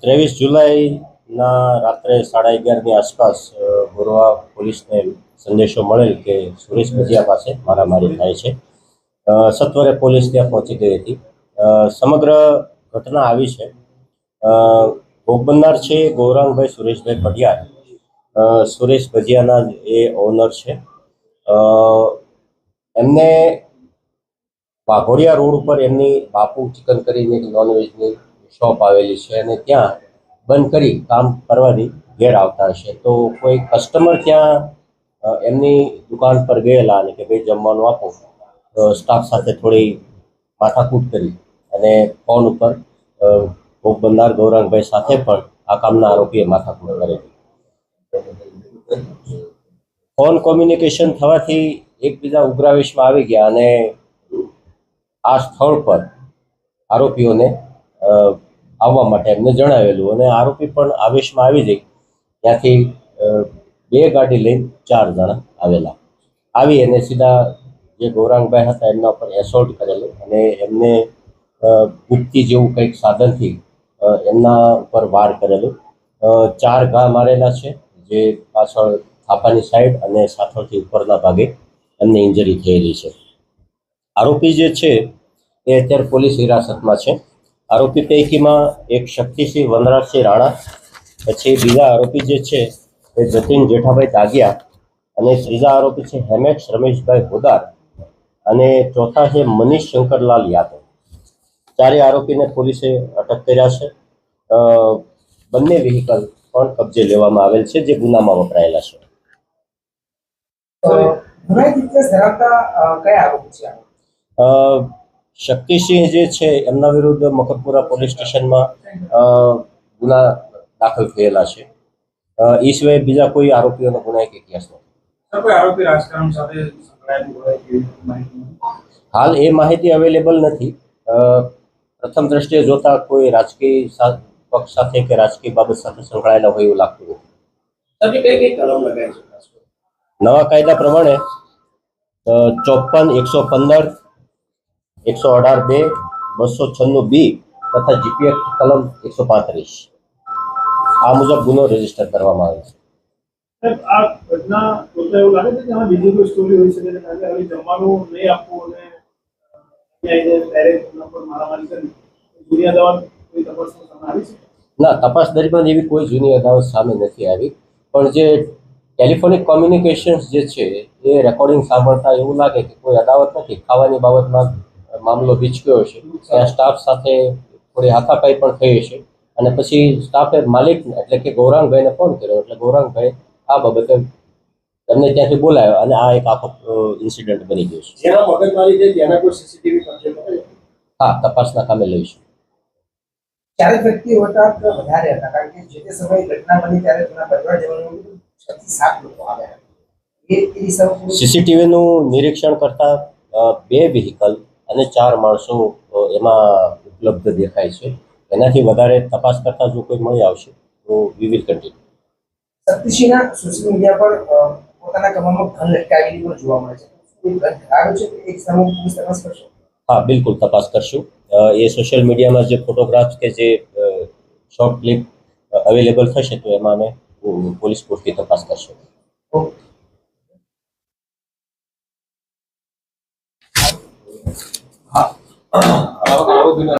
ત્રેવીસ જુલાઈના રાત્રે સાડા અગિયારની આસપાસ ગોરવા પોલીસને સંદેશો મળેલ કે સુરેશ ભજીયા પાસે મારામારી થાય છે. સત્વરે પોલીસ ત્યાં પહોંચી ગઈ હતી. સમગ્ર ઘટના આવી છે. ભોગ બનનાર છે ગૌરાંગભાઈ સુરેશભાઈ પટિયાર સુરેશ ભજીયાના એ ઓનર છે. એમને વાઘોડિયા રોડ ઉપર એમની બાપુ ચિકન કરીને એક નોનવેજની શોપ આવેલી છે અને ત્યાં બંધ કરી કામ કરવાની ઘેર આવતા હશે. તો કોઈ કસ્ટમર ત્યાં એમની દુકાન પર ગયેલા અને કે ભાઈ જમવાનું આપો સ્ટાફ સાથે થોડી માથાકૂટ કરી અને ફોન ઉપર ભોગ બનનાર ગૌરાંગભાઈ સાથે પણ આ કામના આરોપીએ માથાકૂટ કરેલી ફોન કોમ્યુનિકેશન થવાથી એકબીજા ઉગ્રાવેશમાં આવી ગયા અને આ સ્થળ પર આરોપીઓને આવવા માટે એમને જણાવેલું અને આરોપી પણ આવેશમાં આવી જઈ ત્યાંથી બે ગાડી લઈને ચાર જણા આવેલા. આવી અને સીધા જે ગૌરાંગભાઈ હતા એમના ઉપર એસોલ્ટ કરેલું અને એમને ગુપ્તી જેવું કંઈક સાધનથી એમના ઉપર વાર કરેલું. ચાર ઘા મારેલા છે. જે પાછળ થાપાની સાઈડ અને સાથળથી ઉપરના ભાગે એમને ઇન્જરી થયેલી છે. આરોપી જે છે, એ અત્યારે પોલીસ હિરાસતમાં છે. આરોપી પૈકીમાં એક શક્તિસિંહ વનરાજસિંહ રાણા, પછી બીજા આરોપી જે છે, એ જતીન જેઠાભાઈ દાગિયા અને ત્રીજા આરોપી છે, હેમેશ રમેશભાઈ હોદાર અને ચોથા છે, મનીષ શંકરલાલ યાદવ. ચારે આરોપીને પોલીસે અટક કર્યા છે. બંને વ્હીકલ પણ કબજે લેવામાં આવેલ છે જે ગુનામાં વપરાયેલા છે. શક્તિસિંહ જે છે એમના વિરુદ્ધ મકરપુરા પોલીસ સ્ટેશનમાં ગુના દાખલ થયેલા છે. એ સિવાય બીજા કોઈ આરોપીઓનો ગુનાહિત ઇતિહાસ નથી. સર કોઈ આરોપી રાજકારણ સાથે સંકળાયેલું હોય એવી માહિતી નથી. હાલ એ માહિતી અવેલેબલ નથી. અ, પ્રથમ દ્રષ્ટિએ જોતા કોઈ રાજકીય સા- પક્ષ સાથે કે રાજકીય બાબત સાથે સંકળાયેલા હોય એવું લાગતું નથી? નવા કાયદા પ્રમાણે ચોપન એકસો પંદર એકસો અઢાર બે બસો છન્નું બી તથા જીપીએફ કલમ એકસો પાંત્રીસ. આ મુજબ ગુનો રજિસ્ટર કરવામાં આવે છે. સાહેબ, આ ઘટના જોતા એવું લાગે છે કે આમાં બીજી કોઈ સ્ટોરી હોઈ શકે છે? કારણ કે હવે જમવાનું નહીં આપવું અને અહીંયા ના તપાસ દરમિયાન એવી કોઈ જૂની અદાવત સામે નથી આવી. પણ જે ટેલિફોનિક કોમ્યુનિકેશન્સ જે છે એ રેકોર્ડિંગ સાંભળતા એવું લાગે કે કોઈ અદાવત નથી. ખાવાની બાબતમાં મામલો વિચક્યો છે ત્યાં સ્ટાફ સાથે થોડી હાથાપાઈ પણ થઈ હશે. અને પછી સ્ટાફે માલિક એટલે કે ગૌરાંગભાઈને ફોન કર્યો. એટલે ગૌરાંગભાઈ આ બાબતે તમને ત્યાંથી બોલાયો અને આ એક આખો ઇન્સિડન્ટ બની ગયો છે? હા તપાસના કામે લઈશું. ચારેક વ્યક્તિ હતા તો વધારે હતા. કારણ કે જે તે સમયે ઘટના બની ત્યારે તેના પરિવારજનોનું છ થી સાત લોકો આવ્યા. સીસીટીવીનું નિરીક્ષણ કરતા બે વ્હીકલ અને ચાર માણસો એમાં ઉપલબ્ધ દેખાય છે. એનાથી વધારે તપાસ કરતા જો કોઈ મળી આવશે તો વી વિલ કન્ટિન્યુ સતીશીના સોશિયલ મીડિયા પર પોતાના કમામાં ઘન લટકાવેલી પણ જોવા મળે છે. હા બિલકુલ તપાસ કરશું. એ સોશિયલ મીડિયામાં જે ફોટોગ્રાફ્સ કે જે શોર્ટ ક્લિપ અવેલેબલ થશે તો એમાં અમે અ, પોલીસ પૂરતી તપાસ કરશું ઓકે હા